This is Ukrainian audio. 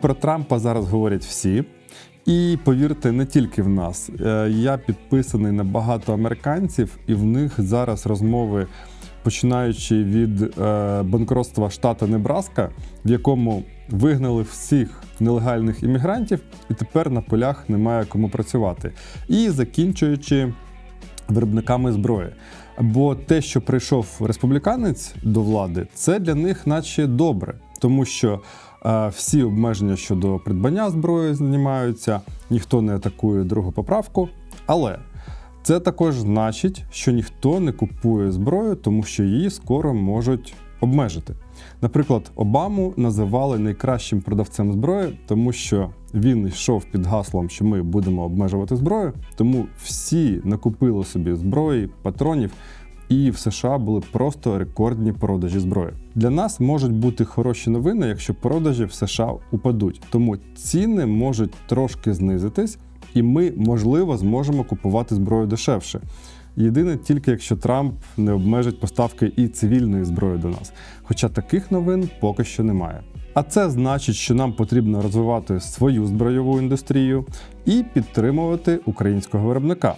Про Трампа зараз говорять всі. І повірте, не тільки в нас. Е, Я підписаний на багато американців, і в них зараз розмови, починаючи від е, банкротства штату Небраска, в якому вигнали всіх нелегальних іммігрантів, і тепер на полях немає кому працювати. І закінчуючи виробниками зброї. Бо те, що прийшов республіканець до влади, це для них наче добре, тому що е, всі обмеження щодо придбання зброї знімаються, ніхто не атакує другу поправку. Але це також значить, що ніхто не купує зброю, тому що її скоро можуть обмежити. Наприклад, Обаму називали найкращим продавцем зброї, тому що він йшов під гаслом, що ми будемо обмежувати зброю. Тому всі накупили собі зброї, патронів, і в США були просто рекордні продажі зброї. Для нас можуть бути хороші новини, якщо продажі в США упадуть. Тому ціни можуть трошки знизитись, і ми, можливо, зможемо купувати зброю дешевше. Єдине тільки якщо Трамп не обмежить поставки і цивільної зброї до нас. Хоча таких новин поки що немає. А це значить, що нам потрібно розвивати свою збройову індустрію і підтримувати українського виробника.